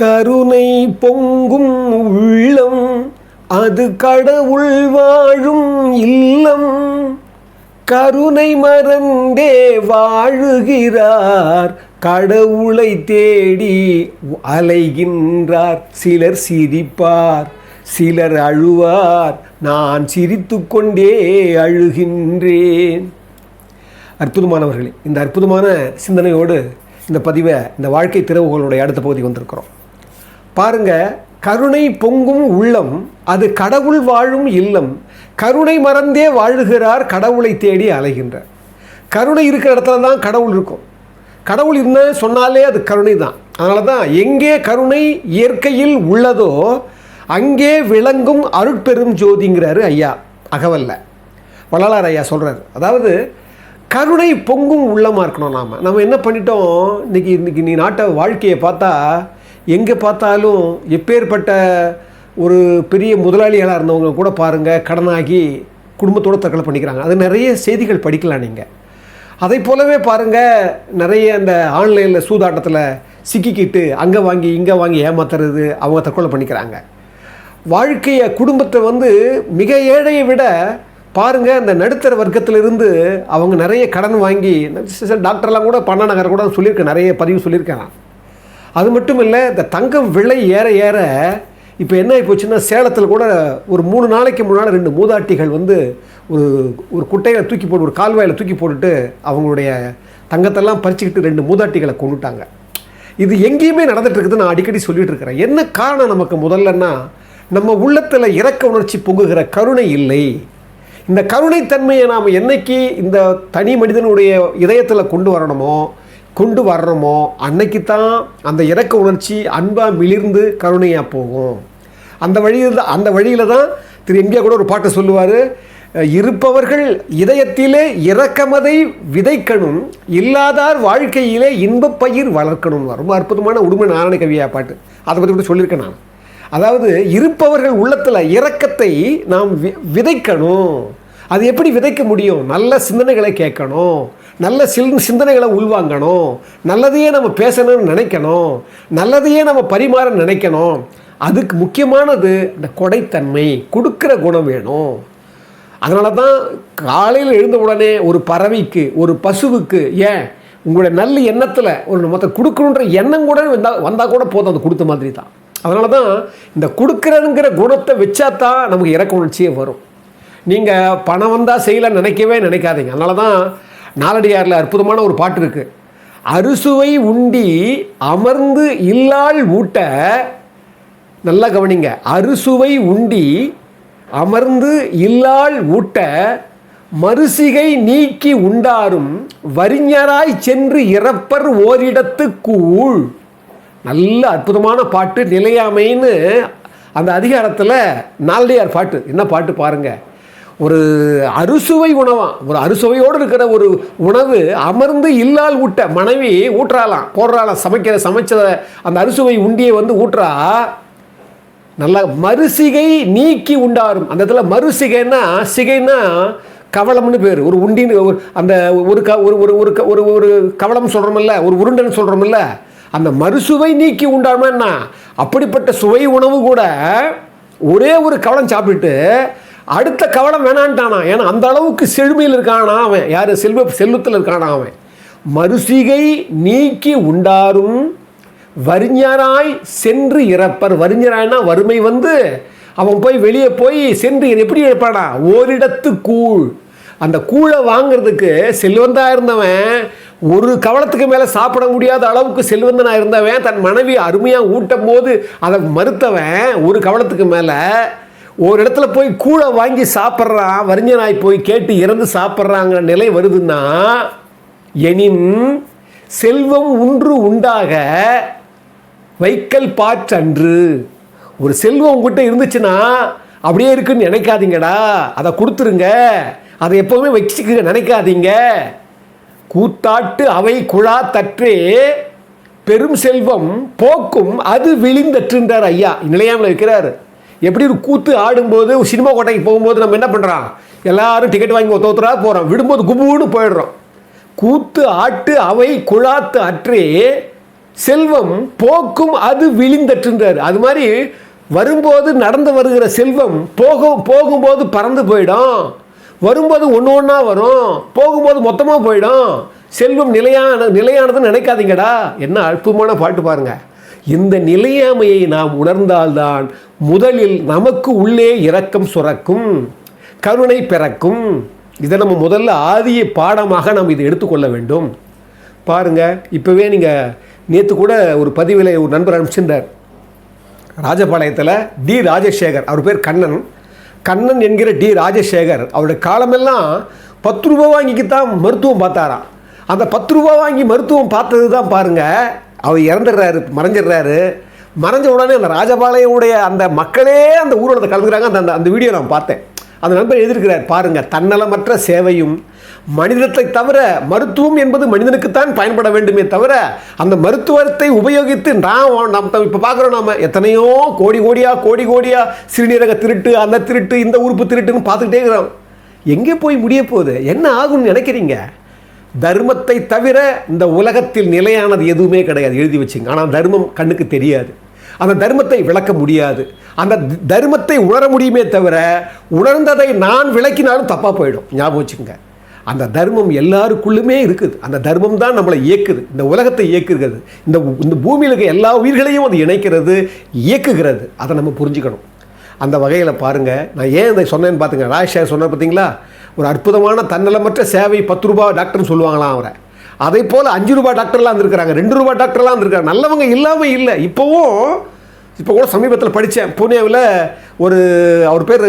கருணை பொங்கும் உள்ளம் அது கடவுள் வாழும் இல்லம். கருணை மறந்தே வாழுகிறார் கடவுளை தேடி அலைகின்றார். சிலர் சிரிப்பார் சிலர் அழுவார் நான் சிரித்துக்கொண்டே அழுகின்றேன். அற்புதமானவர்களே இந்த அற்புதமான சிந்தனையோடு இந்த பதிவை இந்த வாழ்க்கை திறவுகளுடைய அடுத்த பகுதி வந்திருக்கிறோம். பாருங்க கருணை பொங்கும் உள்ளம் அது கடவுள் வாழும் இல்லம். கருணை மறந்தே வாழுகிறார் கடவுளை தேடி அலைகின்றார் கருணை இருக்கிற இடத்துல தான் கடவுள் இருக்கும். கடவுள் இருந்தால் சொன்னாலே அது கருணை தான். அதனால தான் எங்கே கருணை இயற்கையில் உள்ளதோ அங்கே விளங்கும் அருட்பெரும் ஜோதிங்கிறாரு ஐயா அகவல்ல. வள்ளலார் ஐயா சொல்கிறார் அதாவது கருணை பொங்கும் உள்ளமாக இருக்கணும் நாம். நம்ம என்ன பண்ணிட்டோம்? இன்றைக்கி இன்றைக்கி நீ நாட்டை வாழ்க்கையை பார்த்தா எங்கே பார்த்தாலும் எப்பேற்பட்ட ஒரு பெரிய முதலாளிகளாக இருந்தவங்க கூட பாருங்கள் கடனாகி குடும்பத்தோடு தற்கொலை பண்ணிக்கிறாங்க. அது நிறைய செய்திகள் படிக்கலாம் நீங்கள் அதை போலவே பாருங்கள் நிறைய அந்த ஆன்லைனில் சூதாட்டத்தில் சிக்கிக்கிட்டு அங்கே வாங்கி இங்கே வாங்கி ஏமாத்துறது அவங்க தற்கொலை பண்ணிக்கிறாங்க. வாழ்க்கையை குடும்பத்தை வந்து மிக ஏழையை விட பாருங்கள் இந்த நடுத்தர வர்க்கத்திலிருந்து அவங்க நிறைய கடன் வாங்கி டாக்டர்லாம் கூட பண்ண நகர் கூட சொல்லியிருக்கேன் நிறைய பதிவு சொல்லியிருக்கேன் நான் அது மட்டும் இல்லை இந்த தங்கம் விலை ஏற ஏற இப்போ என்ன ஆகிப்போச்சுன்னா சேலத்தில் கூட ஒரு மூணு நாளைக்கு முன்னால் ரெண்டு மூதாட்டிகள் வந்து ஒரு ஒரு குட்டையில் தூக்கி போட்டு ஒரு கால்வாயில் தூக்கி போட்டுட்டு அவங்களுடைய தங்கத்தெல்லாம் பறிச்சுக்கிட்டு ரெண்டு மூதாட்டிகளை கொண்டுட்டாங்க. இது எங்கேயுமே நடந்துகிட்ருக்குது நான் அடிக்கடி சொல்லிகிட்டு இருக்கிறேன். என்ன காரணம் நமக்கு முதல்லன்னா நம்ம உள்ளத்தில் இறக்க உணர்ச்சி பொங்குகிற கருணை இல்லை. இந்த கருணைத்தன்மையை நாம் என்னைக்கு இந்த தனி மனிதனுடைய இதயத்தில் கொண்டு வரணுமோ கொண்டு வர்றோமோ அன்னைக்கு தான் அந்த இறக்க உணர்ச்சி அன்பாக மிளிர்ந்து கருணையாக போகும். அந்த வழியில் தான் அந்த வழியில் தான் திரு எம்ஜிஆர் கூட ஒரு பாட்டு சொல்லுவார் இருப்பவர்கள் இதயத்திலே இறக்கமதை விதைக்கணும் இல்லாதார் வாழ்க்கையிலே இன்பப் பயிர் வளர்க்கணும். ரொம்ப அற்புதமான உடுமை நாராயண கவியா பாட்டு. அதை பற்றி கூட சொல்லியிருக்கேன் நான். அதாவது இருப்பவர்கள் உள்ளத்தில் இறக்கத்தை நாம் வி விதைக்கணும். அது எப்படி விதைக்க முடியும்? நல்ல சிந்தனைகளை கேட்கணும். நல்ல சில் சிந்தனைகளை உள்வாங்கணும். நல்லதையே நம்ம பேசணும்னு நினைக்கணும். நல்லதையே நம்ம பரிமாற நினைக்கணும். அதுக்கு முக்கியமானது இந்த கொடைத்தன்மை. கொடுக்குற குணம் வேணும். அதனால தான் காலையில் எழுந்த உடனே ஒரு பறவைக்கு ஒரு பசுவுக்கு ஏன் உங்களுடைய நல்ல எண்ணத்தில் ஒரு மொத்த கொடுக்கணுன்ற எண்ணம் கூட வந்தால் வந்தால் கூட போதும் அது கொடுத்த மாதிரி தான். அதனால தான் இந்த கொடுக்குறதுங்கிற குணத்தை வச்சா தான் நமக்கு இறக்க உணர்ச்சியே வரும். நீங்கள் பணம் வந்தால் செய்யலாம் நினைக்கவே நினைக்காதீங்க. அதனால தான் நாலடியாரில் அற்புதமான ஒரு பாட்டு இருக்குது அறுசுவை உண்டி அமர்ந்து இல்லாள் ஊட்ட நல்லா கவனிங்க. அறுசுவை உண்டி அமர்ந்து இல்லாள் ஊட்ட மறுசிகை நீக்கி உண்டாரும் வரிஞராய் சென்று இறப்பர் ஓரிடத்து கூழ். நல்ல அற்புதமான பாட்டு நிலையாமைன்னு அந்த அதிகாரத்தில் நாலடியார் பாட்டு. என்ன பாட்டு பாருங்கள் ஒரு அறுசுவை உணவாம். ஒரு அறுசுவையோடு இருக்கிற ஒரு உணவு அமர்ந்து இல்லால் ஊட்ட மனைவி ஊற்றாலாம் போடுறாலாம் சமைக்கிற சமைச்ச அந்த அறுசுவை உண்டியை வந்து ஊட்டுறா. நல்லா மறுசிகை நீக்கி உண்டாரும். அந்த இடத்துல மறுசிகைன்னா சிகைன்னா கவளம்னு பேர். ஒரு உண்டின்னு ஒரு அந்த ஒரு க ஒரு ஒரு ஒரு க- ஒரு ஒரு கவளம் சொல்கிறோமில்ல ஒரு உருண்டைன்னு சொல்கிறோமில்ல அந்த மறுசுவை நீக்கி உண்டாருன்னா அப்படிப்பட்ட சுவை உணவு கூட ஒரே ஒரு கவளம் சாப்பிட்டுட்டு அடுத்த கவளம் வேணான்ட்டானா? ஏன்னா அந்த அளவுக்கு செழுமையில் இருக்கானா அவன்? யார்? செல்வ செல்வத்தில் இருக்கானா அவன்? மறுசிகை நீக்கி உண்டாரும் வறிஞராய் சென்று இறப்பர். வறிஞராய்னா வறுமை வந்து அவன் போய் வெளியே போய் சென்று எப்படி இழப்பானா ஓரிடத்து கூழ். அந்த கூழை வாங்குறதுக்கு செல்வந்தாக இருந்தவன் ஒரு கவலத்துக்கு மேலே சாப்பிட முடியாத அளவுக்கு செல்வந்தனா இருந்தவன் தன் மனைவி அருமையாக ஊட்டும் போது அதை மறுத்தவன் ஒரு கவலத்துக்கு மேலே ஒரு இடத்துல போய் கூழை வாங்கி சாப்பிட்றான் வரிஞ்சனாய் போய் கேட்டு இறந்து சாப்பிட்றாங்கிற நிலை வருதுன்னா எனின் செல்வம் ஒன்று உண்டாக வைக்கல் பாற்றன்று. ஒரு செல்வம் உங்ககிட்ட இருந்துச்சுன்னா அப்படியே இருக்குன்னு நினைக்காதீங்கடா. அதை கொடுத்துருங்க. அதை எப்போவுமே வச்சுக்க நினைக்காதீங்க. கூத்தாட்டு அவை குழா தற்றே பெரும் செல்வம் போக்கும் அது விழிந்தற்றுன்றார் ஐயா. நிலையாமல் இருக்கிறார். எப்படி ஒரு கூத்து ஆடும்போது சினிமா கோட்டைக்கு போகும்போது நம்ம என்ன பண்ணுறோம் எல்லாரும் டிக்கெட் வாங்கி ஒருத்த ஒத்தராக போகிறோம் விடும்போது குபுன்னு போயிடுறோம். கூத்து ஆட்டு அவை குழாத்து அற்றே செல்வம் போக்கும் அது விழிந்தற்றுன்றார். அது மாதிரி வரும்போது நடந்து வருகிற செல்வம் போகும் போகும்போது பறந்து போயிடும். வரும்போது ஒன்று ஒன்றா வரும். போகும்போது மொத்தமாக போயிடும். செல்வம் நிலையான நிலையானதுன்னு நினைக்காதீங்கடா. என்ன அற்புதமான பாட்டு பாருங்கள் இந்த நிலையாமையை நாம் உணர்ந்தால்தான் முதலில் நமக்கு உள்ளே இரக்கம் சுரக்கும் கருணை பிறக்கும். இதை நம்ம முதல்ல ஆதிய பாடமாக நாம் இதை எடுத்துக்கொள்ள வேண்டும். பாருங்க இப்போவே நீங்கள் நேற்று கூட ஒரு பதிவில் ஒரு நண்பர் அனுப்பிச்சிருந்தார். ராஜபாளையத்தில் டி ராஜசேகர் அவர் பேர் கண்ணன். கண்ணன் என்கிற டி ராஜசேகர் அவருடைய காலமெல்லாம் பத்து ரூபா வாங்கிக்கித்தான் மருத்துவம் பார்த்தாராம். அந்த பத்து ரூபா வாங்கி மருத்துவம் பார்த்தது தான் பாருங்கள் அவர் இறந்துடுறாரு மறைஞ்சிடுறாரு. மறைஞ்ச உடனே அந்த ராஜபாளையமுடைய அந்த மக்களே அந்த ஊர்வலத்தை கலந்துக்கிறாங்க. அந்த அந்த- அந்த வீடியோ நான் பார்த்தேன். அந்த நண்பர் எழுதியிருக்கிறார் பாருங்கள் தன்னலமற்ற சேவையும் மனிதத்தை தவிர மருத்துவம் என்பது மனிதனுக்குத்தான் பயன்பட வேண்டுமே தவிர அந்த மருத்துவத்தை உபயோகித்து நான் நம்ம இப்போ பார்க்குறோம் நாம் எத்தனையோ கோடி கோடியா கோடி கோடியா சிறுநீரக திருட்டு அந்த திருட்டு இந்த உறுப்பு திருட்டுன்னு பார்த்துக்கிட்டே இருக்கிறோம். எங்கே போய் முடிய போகுது? என்ன ஆகும்னு நினைக்கிறீங்க? தர்மத்தை தவிர இந்த உலகத்தில் நிலையானது எதுவுமே கிடையாது. எழுதி வச்சுங்க. ஆனால் தர்மம் கண்ணுக்கு தெரியாது. அந்த தர்மத்தை விளக்க முடியாது. அந்த தர்மத்தை உணர முடியுமே தவிர உணர்ந்ததை நான் விளக்கினாலும் தப்பாக போயிடும். ஞாபகம் வச்சுக்கோங்க. அந்த தர்மம் எல்லாருக்குள்ளுமே இருக்குது. அந்த தர்மம் தான் நம்மளை இயக்குது. இந்த உலகத்தை இயக்குகிறது. இந்த இந்த பூமியில் இருக்க எல்லா உயிர்களையும் அது இணைக்கிறது இயக்குகிறது. அதை நம்ம புரிஞ்சுக்கணும். அந்த வகையில் பாருங்கள் நான் ஏன் இதை சொன்னேன்னு பார்த்துங்க ராஜ்ஷேர் சொன்னார் பார்த்தீங்களா ஒரு அற்புதமான தன்னலமற்ற சேவை பத்து ரூபா டாக்டர்னு சொல்லுவாங்களாம் அவரை. அதே போல் அஞ்சு ரூபா டாக்டர்லாம் இருந்திருக்கிறாங்க ரெண்டு ரூபா டாக்டர்லாம் இருந்திருக்காங்க நல்லவங்க இல்லாமல் இல்லை. இப்போவும் இப்போ கூட சமீபத்தில் படித்தேன் புனேவில் ஒரு அவர் பேர்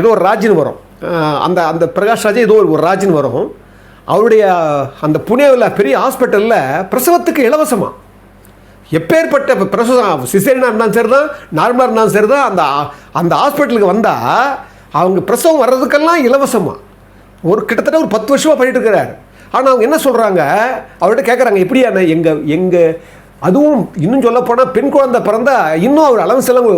ஏதோ ஒரு ராஜின்னு வரும். அந்த அந்த பிரகாஷ் ராஜே ஏதோ ஒரு ஒரு ராஜின்னு வரும். அவருடைய அந்த புனேவில் பெரிய ஹாஸ்பிட்டலில் பிரசவத்துக்கு இலவசமாக எப்பேற்பட்ட இப்போ பிரசவம் சிசேரினா இருந்தாலும் சரி தான் நார்மலாக இருந்தாலும் சரி தான் அந்த அந்த ஹாஸ்பிட்டலுக்கு வந்தால் அவங்க பிரசவம் வர்றதுக்கெல்லாம் இலவசமாக ஒரு கிட்டத்தட்ட ஒரு பத்து வருஷமாக பண்ணிட்டு இருக்கிறார் ஆனால் அவங்க என்ன சொல்கிறாங்க அவர்கிட்ட கேட்குறாங்க எப்படியான எங்கள் எங்கள் அதுவும் இன்னும் சொல்ல போனால் பெண் குழந்தை பிறந்தா இன்னும் அவர் அளவு செலவு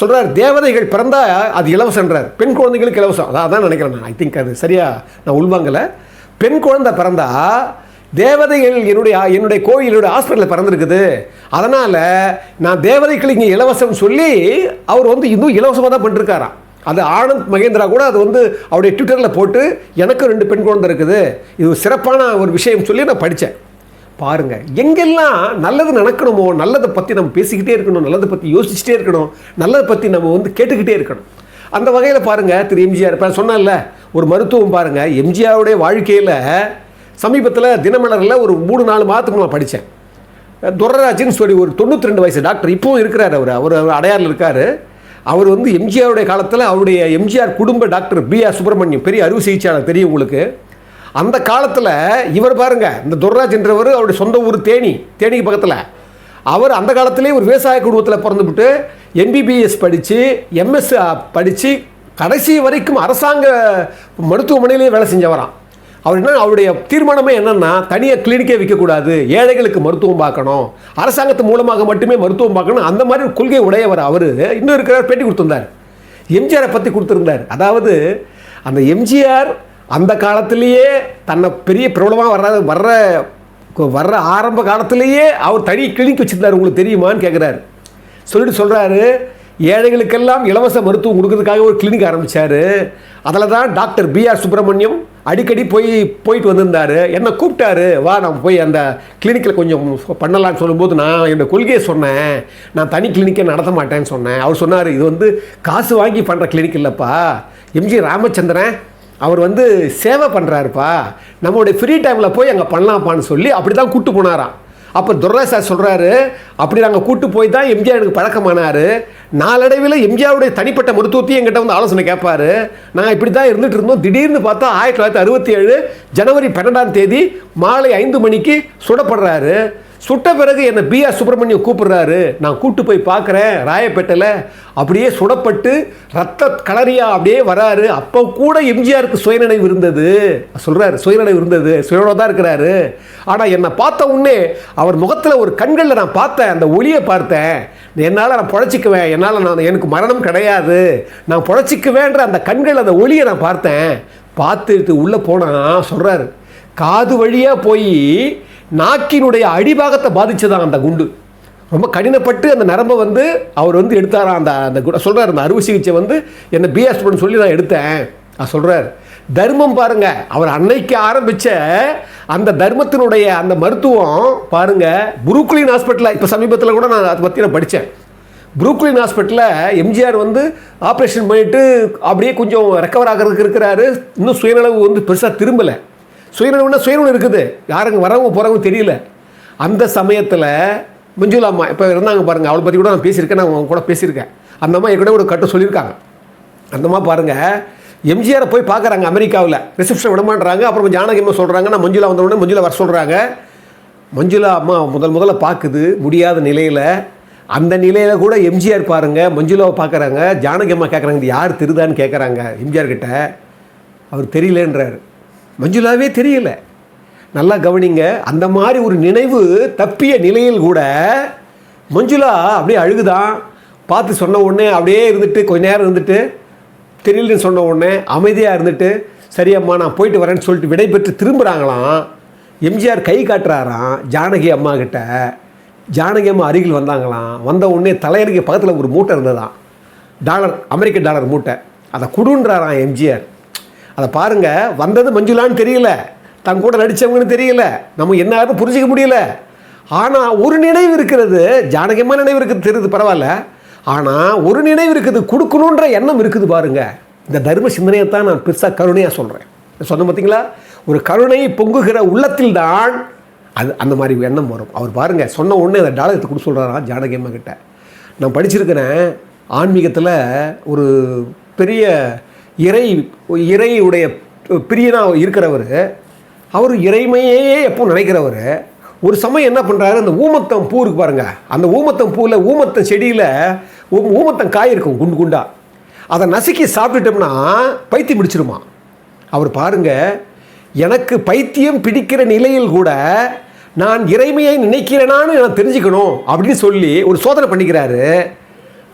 சொல்கிறார் தேவதைகள் பிறந்தா அது இலவசன்றார் பெண் குழந்தைகளுக்கு இலவசம். அதான் அதான் நினைக்கிறேன் நான். ஐ திங்க் அது சரியா நான் உள்வாங்கலை. பெண் குழந்தை பிறந்தா தேவதைகள் என்னுடைய என்னுடைய கோயில் என்னுடைய ஹாஸ்பிட்டலில் பிறந்திருக்குது. அதனால் நான் தேவதைகள் இங்கே இலவசம் சொல்லி அவர் வந்து இன்னும் இலவசமாக தான் பண்ணிருக்காராம். அது ஆனந்த் மகேந்திரா கூட அது வந்து அவருடைய ட்விட்டரில் போட்டு எனக்கும் ரெண்டு பெண் குழந்தை இருக்குது. இது சிறப்பான ஒரு விஷயம் சொல்லி நான் படித்தேன் பாருங்க எங்கெல்லாம் நல்லது நடக்கணுமோ நல்லதை பற்றி நம்ம பேசிக்கிட்டே இருக்கணும் நல்லதை பற்றி யோசிச்சுட்டே இருக்கணும் நல்லதை பற்றி நம்ம வந்து கேட்டுக்கிட்டே இருக்கணும். அந்த வகையில் பாருங்கள் திரு எம்ஜிஆர். இப்போ சொன்னால ஒரு மருத்துவம் பாருங்கள் எம்ஜிஆருடைய வாழ்க்கையில் சமீபத்தில் தினமலரில் ஒரு மூணு நாலு மாதத்துக்கு நான் படித்தேன் துரராஜன் சொல்லி ஒரு தொண்ணூற்றி ரெண்டு வயசு டாக்டர் இப்போவும் இருக்கிறார் அவர். அவர் அவர் அடையாறில் இருக்கார். அவர் வந்து எம்ஜிஆருடைய காலத்தில் அவருடைய எம்ஜிஆர் குடும்ப டாக்டர் பி ஆர் சுப்பிரமணியம் பெரிய அறுவை சிகிச்சையாளர் தெரியும் உங்களுக்கு. அந்த காலத்தில் இவர் பாருங்க இந்த துர்ராஜ்ன்றவர் அவருடைய சொந்த ஊர் தேனி தேனிக்கு பக்கத்தில். அவர் அந்த காலத்திலே ஒரு விவசாய குடும்பத்தில் பிறந்துவிட்டு எம்பிபிஎஸ் படித்து எம்எஸ் படித்து கடைசி வரைக்கும் அரசாங்க மருத்துவமனையிலேயே வேலை செஞ்சவராம். அவர் என்ன அவருடைய தீர்மானமே என்னென்னா தனியாக கிளினிக்கே விற்கக்கூடாது ஏழைகளுக்கு மருத்துவம் பார்க்கணும். அரசாங்கத்து மூலமாக மட்டுமே மருத்துவம் பார்க்கணும். அந்த மாதிரி ஒரு கொள்கை உடையவர் அவர். இன்னும் இருக்கிறார் பேட்டி கொடுத்துருந்தார். எம்ஜிஆரை பற்றி கொடுத்துருந்தார். அதாவது அந்த எம்ஜிஆர் அந்த காலத்திலேயே தன்னை பெரிய பிரபலமாக வர்ற வர்ற வர்ற ஆரம்ப காலத்திலேயே அவர் தனி கிளினிக் வச்சுருந்தார். உங்களுக்கு தெரியுமான்னு கேட்குறாரு சொல்லிட்டு சொல்கிறாரு ஏழைகளுக்கெல்லாம் இலவச மருத்துவம் கொடுக்கறதுக்காக ஒரு கிளினிக் ஆரம்பித்தார் அதில் தான் டாக்டர் பிஆர் சுப்பிரமணியம் அடிக்கடி போய் போயிட்டு வந்திருந்தார். என்னை கூப்பிட்டாரு வா நான் போய் அந்த கிளினிக்கில் கொஞ்சம் பண்ணலாம்னு சொல்லும்போது நான் என்னோடய கொள்கையை சொன்னேன். நான் தனி கிளினிக்கை நடத்த மாட்டேன்னு சொன்னேன். அவர் சொன்னார் இது வந்து காசு வாங்கி பண்ணுற கிளினிக் இல்லைப்பா. எம்ஜி ராமச்சந்திரன் அவர் வந்து சேவை பண்ணுறாருப்பா நம்மளுடைய ஃப்ரீ டைமில் போய் அங்கே பண்ணலாம்ப்பான்னு சொல்லி அப்படி தான் கூப்பிட்டு போனாராம். அப்போ துர்ரா சார் சொல்கிறாரு அப்படி நாங்கள் கூட்டு போய் தான் எம்ஜிஆர் எனக்கு பழக்கமானார். நாளடைவில் எம்ஜிஆருடைய தனிப்பட்ட மருத்துவத்தையும் எங்கிட்ட வந்து ஆலோசனை கேட்பாரு நாங்கள் இப்படி தான் இருந்துட்டு இருந்தோம். திடீர்னு பார்த்தா ஆயிரத்தி தொள்ளாயிரத்தி அறுபத்தி ஏழு ஜனவரி பன்னெண்டாம் தேதி மாலை ஐந்து மணிக்கு சுடப்படுறாரு. சுட்ட பிறகு என்னை பிஆர் சுப்பிரமணியம் கூப்பிடுறாரு. நான் கூட்டு போய் பார்க்குறேன் ராயப்பேட்டையில். அப்படியே சுடப்பட்டு ரத்த கலரியா அப்படியே வராரு. அப்போ கூட எம்ஜிஆருக்கு சுயநினைவு இருந்தது. சொல்கிறாரு சுயநினைவு இருந்தது. சுயனோட தான் இருக்கிறாரு. ஆனால் என்னை பார்த்த உடனே அவர் முகத்தில் ஒரு கண்களில் நான் பார்த்தேன். அந்த ஒளியை பார்த்தேன். என்னால் நான் பொழைச்சிக்குவேன். என்னால் நான் எனக்கு மரணம் கிடையாது. நான் பொழைச்சிக்குவேன்ற அந்த கண்கள் அந்த ஒளியை நான் பார்த்தேன். பார்த்துட்டு உள்ளே போனால் சொல்கிறாரு காது வழியாக போய் நாக்கினுடைய அடிபாகத்தை பாதித்ததான் அந்த குண்டு. ரொம்ப கடினப்பட்டு அந்த நரம்பை வந்து அவர் வந்து எடுத்தாராம். அந்த அந்த சொல்கிறார் அந்த அறுவை சிகிச்சை வந்து என்னை பிஎஸ் சொல்லி நான் எடுத்தேன். நான் சொல்கிறார் தர்மம் பாருங்க. அவர் அன்னைக்கு ஆரம்பித்த அந்த தர்மத்தினுடைய அந்த மருத்துவம் பாருங்க புருக்லின் ஹாஸ்பிட்டலில் இப்போ சமீபத்தில் கூட நான் அதை பற்றி நான் படித்தேன் புரூக்லின் ஹாஸ்பிட்டலில் எம்ஜிஆர் வந்து ஆப்ரேஷன் பண்ணிவிட்டு அப்படியே கொஞ்சம் ரெக்கவர் ஆகிறதுக்கு இருக்கிறாரு. இன்னும் சுயநலவு வந்து பெருசாக திரும்பலை. சுயநலவுனா சுயநலம் இருக்குது. யாருங்க வரவங்க போகிறவங்க தெரியல. அந்த சமயத்தில் மஞ்சுளா அம்மா இப்போ இருந்தாங்க பாருங்கள் அவளை பற்றி கூட நான் பேசியிருக்கேன் நான் அவங்க கூட பேசியிருக்கேன். அந்த அம்மா என் கூட ஒரு கட்டு சொல்லியிருக்காங்க. அந்த மாதிரி பாருங்கள் எம்ஜிஆரை போய் பார்க்குறாங்க அமெரிக்காவில். ரிசப்ஷன் விடமாட்டுறாங்க அப்புறம் ஜானகிமா சொல்கிறாங்க நான் மஞ்சுளா வந்த மஞ்சுளா வர சொல்கிறாங்க மஞ்சுளா அம்மா முதல் முதல்ல பார்க்குது முடியாத நிலையில். அந்த நிலையில் கூட எம்ஜிஆர் பாருங்கள் மஞ்சுளாவை பார்க்குறாங்க ஜானகி அம்மா கேட்குறாங்க இது யார் திருதான்னு கேட்குறாங்க எம்ஜிஆர் கிட்ட. அவர் தெரியலன்றார். மஞ்சுளாவே தெரியல. நல்லா கவனிங்க அந்த மாதிரி ஒரு நினைவு தப்பிய நிலையில் கூட மஞ்சுளா அப்படியே அழுகுதான். பார்த்து சொன்ன உடனே அப்படியே இருந்துட்டு கொஞ்ச நேரம் இருந்துட்டு தெரியலன்னு சொன்ன உடனே அமைதியாக இருந்துட்டு சரியம்மா நான் போயிட்டு வரேன்னு சொல்லிட்டு விடை பெற்று திரும்புகிறாங்களாம் எம்ஜிஆர் கை காட்டுறாராம் ஜானகி அம்மா கிட்ட. ஜானகி அம்மா அருகில் வந்தாங்களாம். வந்த உடனே தலையருக்கு பக்கத்தில் ஒரு மூட்டை இருந்ததாம். டாலர் அமெரிக்க டாலர் மூட்டை. அதை குடுன்றாராம் எம்ஜிஆர். அதை பாருங்கள் வந்தது மஞ்சுளான்னு தெரியல. தன் கூட நடித்தவங்கன்னு தெரியல. நம்ம என்ன புரிஞ்சிக்க முடியல. ஆனால் ஒரு நினைவு இருக்கிறது ஜானகமாக நினைவு இருக்குது தெரியுது பரவாயில்ல. ஆனால் ஒரு நினைவு இருக்குது கொடுக்கணுன்ற எண்ணம் இருக்குது பாருங்கள் இந்த தர்ம சிந்தனையை தான் நான் பெருசாக கருணையாக சொல்கிறேன் சொன்ன பார்த்தீங்களா ஒரு கருணை பொங்குகிற உள்ளத்தில் தான் அது அந்த மாதிரி எண்ணம் வரும். அவர் பாருங்கள் சொன்ன உடனே அந்த டாலகத்தை கொடுத்து சொல்கிறாராம் ஜானகியம்மா கிட்ட. நான் படிச்சிருக்கிறேன் ஆன்மீகத்தில் ஒரு பெரிய இறை இறையுடைய பிரியனாக இருக்கிறவர் அவர் இறைமையே எப்போ நினைக்கிறவர் ஒரு சமயம் என்ன பண்ணுறாரு அந்த ஊமத்தம் பூ இருக்கு பாருங்கள் அந்த ஊமத்தம் பூவில் ஊமத்தம் செடியில் ஊமத்தம் காய் இருக்கும் குண்டு குண்டா. அதை நசுக்கி சாப்பிட்டுட்டோம்னா பைத்தியம் பிடிச்சிருமா? அவர் பாருங்க எனக்கு பைத்தியம் பிடிக்கிற நிலையில் கூட நான் இறைமையை நினைக்கிறேனான்னு நான் தெரிஞ்சுக்கணும் அப்படின்னு சொல்லி ஒரு சோதனை பண்ணிக்கிறாரு.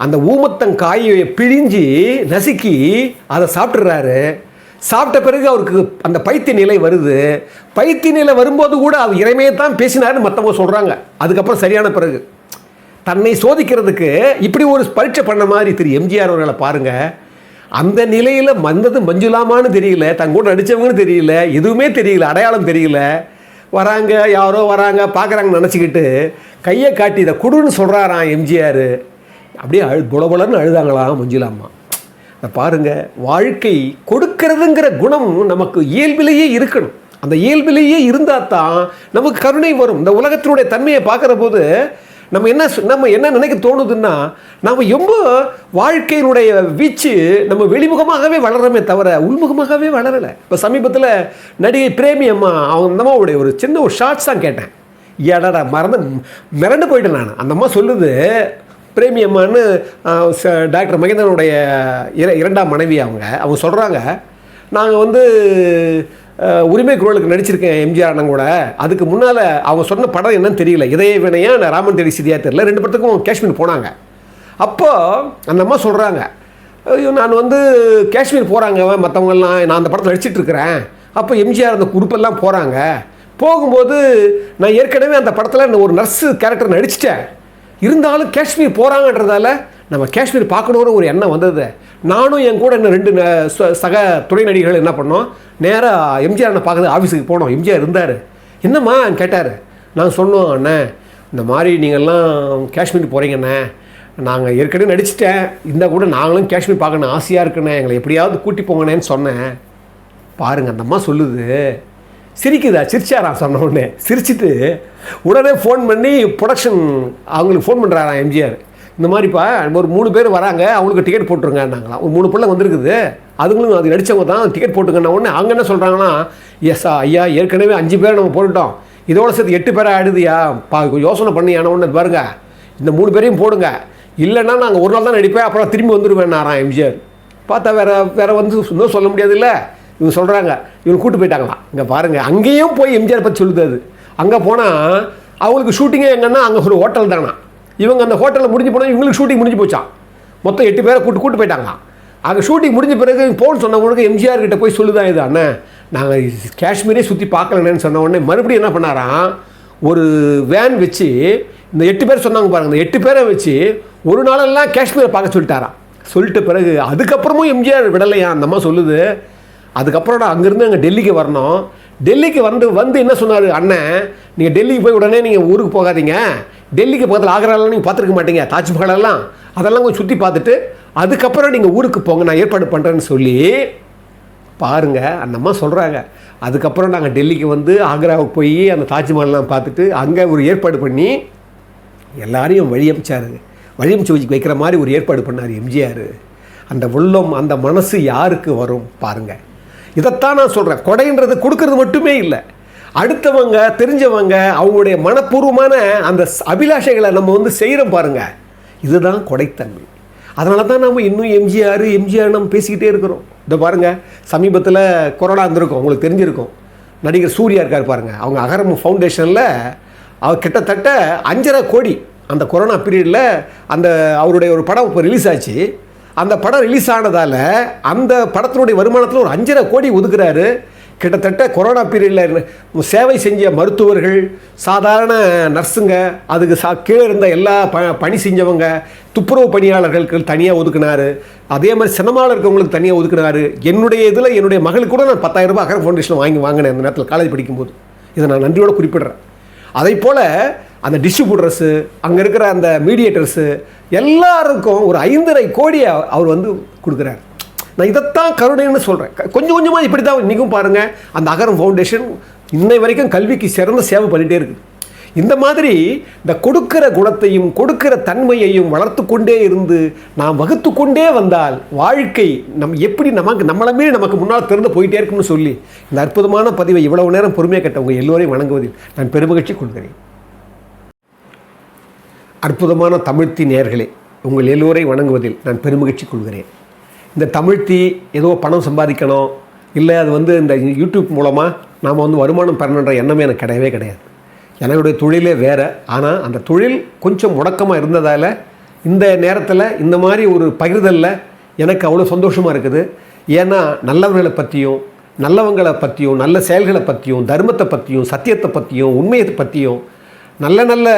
அந்த ஊமத்தங்காயை பிழிஞ்சு நசுக்கி அதை சாப்பிட்றாரு சாப்பிட்ட பிறகு அவருக்கு அந்த பைத்திய நிலை வருது. பைத்திய நிலை வரும்போது கூட அவர் இறைமையை தான் பேசினாருன்னு மற்றவங்க சொல்கிறாங்க அதுக்கப்புறம் சரியான பிறகு. தன்னை சோதிக்கிறதுக்கு இப்படி ஒரு பரீட்சை பண்ண மாதிரி திரு எம்ஜிஆர் அவர்களை பாருங்கள் அந்த நிலையில் வந்தது மஞ்சுளாமான்னு தெரியல தன் கூட நடித்தவங்கன்னு தெரியல எதுவுமே தெரியல அடையாளம் தெரியல. வராங்க யாரோ வராங்க பார்க்குறாங்கன்னு நினச்சிக்கிட்டு கையை காட்டி இதை கொடுன்னு சொல்கிறாராம் எம்ஜிஆர். அப்படியே அழு புலபுலன்னு அழுதாங்களாம் மஞ்சுலாமா அதை பாருங்க வாழ்க்கை கொடுக்கறதுங்கிற குணம் நமக்கு இயல்பிலேயே இருக்கணும். அந்த இயல்பிலேயே இருந்தால் தான் நமக்கு கருணை வரும். இந்த உலகத்தினுடைய தன்மையை பார்க்குற போது நம்ம என்ன நம்ம என்ன நினைக்க தோணுதுன்னா நம்ம ரொம்ப வாழ்க்கையினுடைய வீச்சு நம்ம வெளிமுகமாகவே வளரமே தவிர உள்முகமாகவே வளரலை. இப்போ சமீபத்தில் நடிகை பிரேமி அம்மா அவங்க அந்த அம்மாவுடைய ஒரு சின்ன ஒரு ஷார்ட்ஸ் தான் கேட்டேன். ஏடாடா மறந்து மிரண்டு போயிட்டேன் நான். அந்த அம்மா சொல்லுது பிரேமி அம்மான்னு ச- டாக்டர் மகேந்திரனுடைய இர இரண்டாம் மனைவி அவங்க. அவங்க சொல்கிறாங்க நாங்கள் வந்து உரிமை குரலுக்கு நடிச்சிருக்கேன் எம்ஜிஆர் அண்ணன் கூட. அதுக்கு முன்னால் அவங்க சொன்ன படம் என்னன்னு தெரியல. இதய வினையா நான் ராமன் தேடி சிதியா தெரியல. ரெண்டு படத்துக்கும் காஷ்மீர் போனாங்க. அப்போ அந்த அம்மா சொல்கிறாங்க ஐயோ நான் வந்து காஷ்மீர் போகிறாங்க மற்றவங்கெல்லாம் நான் அந்த படத்தில் நடிச்சிட்டு இருக்கிறேன். அப்போ எம்ஜிஆர் அந்த குரூப்பெல்லாம் போகிறாங்க போகும்போது நான் ஏற்கனவே அந்த படத்தில் ஒரு நர்ஸு கேரக்டர் நடிச்சிட்டேன். இருந்தாலும் காஷ்மீர் போகிறாங்கன்றதால நம்ம காஷ்மீர் பார்க்கணுன்னு ஒரு எண்ணம் வந்தது. நானும் என் கூட இன்னும் ரெண்டு ச- சக துணை நடிகர்கள் என்ன பண்ணோம்? நேராக எம்ஜிஆர் அண்ணன் பார்க்குறது ஆஃபீஸுக்கு போனோம். எம்ஜிஆர் இருந்தார். என்னம்மா? கேட்டார். நான் சொன்னோம் அண்ணே இந்த மாதிரி நீங்கள்லாம் காஷ்மீர் போகிறீங்கண்ணே நாங்கள் ஏற்கனவே நடிச்சிட்டேன். இருந்தால் கூட நாங்களும் காஷ்மீர் பார்க்கணும் ஆசையாக இருக்குண்ணே. எங்களை எப்படியாவது கூட்டி போங்கண்ணேன்னு சொன்னேன். பாருங்கள் அந்த அம்மா சொல்லுது. சிரிக்குதா? சிரிச்சாராம் சொன்ன உடனே. சிரிச்சிட்டு உடனே ஃபோன் பண்ணி ப்ரொடக்ஷன் அவங்களுக்கு ஃபோன் பண்ணுறாராம் எம்ஜிஆர். இந்த மாதிரிப்பா ஒரு மூணு பேர் வராங்க அவங்களுக்கு டிக்கெட் போட்டுருங்கன்னாங்களாம். ஒரு மூணு பிள்ளை வந்திருக்குது. அதுங்களும் அது நடித்தவங்க தான் டிக்கெட் போட்டுக்கண்ணா உடனே அவங்க என்ன சொல்கிறாங்கன்னா எஸ் ஐயா ஏற்கனவே அஞ்சு பேர் நம்ம போட்டுட்டோம். இதோட சேர்த்து எட்டு பேரை ஆடுதுயா பா யோசனை பண்ணி ஆன உடனே பாருங்க. இந்த மூணு பேரையும் போடுங்க. இல்லைன்னா நாங்கள் ஒரு நாள் தான் நடிப்பேன் அப்புறம் திரும்பி வந்துடுவேன்னாராம் எம்ஜிஆர். பார்த்தா வேறு வேறு வந்து இன்னும் சொல்ல முடியாதுல்ல. இவங்க சொல்கிறாங்க இவங்க கூட்டு போயிட்டாங்களாம் இங்கே பாருங்கள் அங்கேயும் போய் எம்ஜிஆர் பற்றி சொல்லுது அது. அங்கே போனால் அவங்களுக்கு ஷூட்டிங்கே எங்கன்னா அங்கே ஒரு ஹோட்டல் தானா இவங்க அந்த ஹோட்டலில் முடிஞ்சு போனால் இவங்களுக்கு ஷூட்டிங் முடிஞ்சு போச்சான் மொத்தம் எட்டு பேரை கூட்டு கூட்டு போயிட்டாங்களாம் அங்கே ஷூட்டிங் முடிஞ்ச பிறகு போன்னு சொன்ன உடனே எம்ஜிஆர் கிட்ட போய் சொல்லுதான் இது அண்ணே? நாங்கள் காஷ்மீரே சுற்றி பார்க்கலன்னு சொன்ன உடனே மறுபடியும் என்ன பண்ணாராம் ஒரு வேன் வச்சு இந்த எட்டு பேர் சொன்னாங்க பாருங்க இந்த எட்டு பேரை வச்சு ஒரு நாளெல்லாம் காஷ்மீரை பார்க்க சொல்லிட்டாராம் சொல்லிட்ட பிறகு அதுக்கப்புறமும் எம்ஜிஆர் விடலையா? அந்த அம்மா சொல்லுது அதுக்கப்புறம் நான் அங்கேருந்து அங்கே டெல்லிக்கு வரணும். டெல்லிக்கு வந்து வந்து என்ன சொன்னார் அண்ணன்? நீங்கள் டெல்லிக்கு போய் உடனே நீங்கள் ஊருக்கு போகாதீங்க. டெல்லிக்கு பக்கத்தில் ஆக்ராலாம் நீங்கள் பார்த்துருக்க மாட்டீங்க. தாஜ்மஹாலெல்லாம் அதெல்லாம் கொஞ்சம் சுற்றி பார்த்துட்டு அதுக்கப்புறம் நீங்கள் ஊருக்கு போங்க நான் ஏற்பாடு பண்ணுறேன்னு சொல்லி பாருங்கள் அந்த அம்மா சொல்கிறாங்க அதுக்கப்புறம் நாங்கள் டெல்லிக்கு வந்து ஆக்ராவுக்கு போய் அந்த தாஜ்மஹால்லாம் பார்த்துட்டு அங்கே ஒரு ஏற்பாடு பண்ணி எல்லாரையும் வழி அமைச்சாரு. வழி அமைச்சு வச்சு வைக்கிற மாதிரி ஒரு ஏற்பாடு பண்ணார் எம்ஜிஆர். அந்த உள்ளம் அந்த மனசு யாருக்கு வரும் பாருங்கள் இதைத்தான் நான் சொல்கிறேன் கொடைன்றது கொடுக்கறது மட்டுமே இல்லை. அடுத்தவங்க தெரிஞ்சவங்க அவங்களுடைய மனப்பூர்வமான அந்த அபிலாஷைகளை நம்ம வந்து செய்கிறோம் பாருங்கள் இதுதான் கொடைத்தன்மை. அதனால தான் நம்ம இன்னும் எம்ஜிஆர் எம்ஜிஆர் நம்ம பேசிக்கிட்டே இருக்கிறோம். இதை பாருங்கள் சமீபத்தில் கொரோனா இருந்திருக்கும் உங்களுக்கு தெரிஞ்சிருக்கும். நடிகர் சூர்யா இருக்கார் பாருங்கள் அவங்க அகரம் ஃபவுண்டேஷனில் அவர் கிட்டத்தட்ட அஞ்சரை கோடி அந்த கொரோனா பீரியடில் அந்த அவருடைய ஒரு படம் இப்போ ரிலீஸ் ஆச்சு. அந்த படம் ரிலீஸ் ஆனதால் அந்த படத்தினுடைய வருமானத்தில் ஒரு அஞ்சரை கோடி ஒதுக்குறாரு. கிட்டத்தட்ட கொரோனா பீரியடில் சேவை செஞ்ச மருத்துவர்கள் சாதாரண நர்ஸுங்க அதுக்கு சா கீழே இருந்த எல்லா ப பணி செஞ்சவங்க துப்புரவு பணியாளர்களுக்கு தனியாக ஒதுக்குனார். அதே மாதிரி சினிமாவில் இருக்கவங்களுக்கு தனியாக ஒதுக்குனார் என்னுடைய இதில் என்னுடைய மகளுக்கு கூட நான் 10000 ரூபாய் அகர் ஃபவுண்டேஷன் வாங்கி வாங்கினேன் அந்த நேரத்தில் காலேஜ் படிக்கும்போது. இதை நான் நன்றியோட குறிப்பிடுறேன். அதே போல் அந்த டிஸ்ட்ரிபியூட்டர்ஸு அங்கே இருக்கிற அந்த மீடியேட்டர்ஸு எல்லாருக்கும் ஒரு ஐந்தரை கோடியை அவர் வந்து கொடுக்குறாரு. நான் இதைத்தான் கருணைன்னு சொல்கிறேன் கொஞ்சம் கொஞ்சமாக இப்படி தான் இன்றைக்கும் பாருங்கள் அந்த அகரம் ஃபவுண்டேஷன் இன்னை வரைக்கும் கல்விக்கு சிறந்த சேவை பண்ணிகிட்டே இருக்குது இந்த மாதிரி இந்த கொடுக்கிற குணத்தையும் கொடுக்கிற தன்மையையும் வளர்த்து கொண்டே இருந்து நாம் வகுத்து கொண்டே வந்தால் வாழ்க்கை நம் எப்படி நமக்கு நம்மளை மீறி நமக்கு முன்னால் திறந்து போயிட்டே இருக்கும்னு சொல்லி இந்த அற்புதமான பதிவை இவ்வளவு நேரம் பொறுமையாக கேட்ட உங்கள் எல்லோரையும் வணங்குவதில் நான் பெருமகிழ்ச்சி கொள்கிறேன். அற்புதமான தமிழ்த்தி நேர்களே உங்கள் எல்லோரை வணங்குவதில் நான் பெருமகிழ்ச்சி கொள்கிறேன். இந்த தமிழ்த்தி ஏதோ பணம் சம்பாதிக்கணும் இல்லை அது வந்து இந்த யூடியூப் மூலமாக நாம் வந்து வருமானம் பெறணுன்ற எண்ணமே எனக்கு கிடையவே கிடையாது. என்னுடைய தொழிலே வேறு ஆனால் அந்த தொழில் கொஞ்சம் முடக்கமாக இருந்ததால் இந்த நேரத்தில் இந்த மாதிரி ஒரு பகிர்தலில் எனக்கு அவ்வளோ சந்தோஷமாக இருக்குது. ஏன்னா நல்லவர்களை பற்றியும் நல்லவங்களை பற்றியும் நல்ல செயல்களை பற்றியும் தர்மத்தை பற்றியும் சத்தியத்தை பற்றியும் உண்மையை பற்றியும் நல்ல நல்ல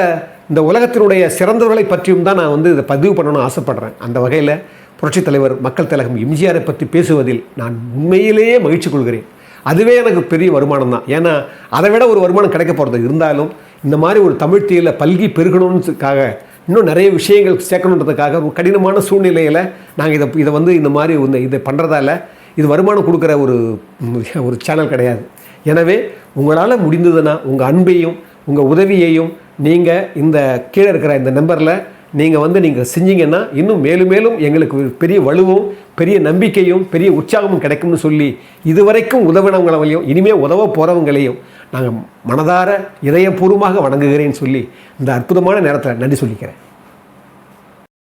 இந்த உலகத்தினுடைய சிறந்தவர்களை பற்றியும் தான் நான் வந்து இதை பதிவு பண்ணணும்னு ஆசைப்பட்றேன். அந்த வகையில் புரட்சித் தலைவர் மக்கள் திலகம் எம்ஜிஆரை பற்றி பேசுவதில் நான் உண்மையிலேயே மகிழ்ச்சி கொள்கிறேன். அதுவே எனக்கு பெரிய வருமானம் தான். ஏன்னா அதை விட ஒரு வருமானம் கிடைக்க போகிறது இருந்தாலும் இந்த மாதிரி ஒரு தமிழ் தீயில் பல்கி பெருகணுன்றதுக்காக இன்னும் நிறைய விஷயங்கள் சேர்க்கணுன்றதுக்காக ஒரு கடினமான சூழ்நிலையில் நாங்கள் இதை இதை வந்து இந்த மாதிரி இந்த இதை பண்ணுறதால இது வருமானம் கொடுக்குற ஒரு ஒரு சேனல் கிடையாது. எனவே உங்களால் முடிந்ததுன்னா உங்கள் அன்பையும் உங்கள் உதவியையும் நீங்கள் இந்த கீழே இருக்கிற இந்த நம்பரில் நீங்கள் வந்து நீங்கள் செஞ்சீங்கன்னா இன்னும் மேலும் மேலும் எங்களுக்கு பெரிய வலுவும் பெரிய நம்பிக்கையும் பெரிய உற்சாகமும் கிடைக்கும்னு சொல்லி இதுவரைக்கும் உதவினவங்களையும் இனிமேல் உதவ போகிறவங்களையும் நாங்கள் மனதார இதயபூர்வமாக வணங்குகிறேன்னு சொல்லி இந்த அற்புதமான நேரத்தில் நன்றி சொல்லிக்கிறேன்.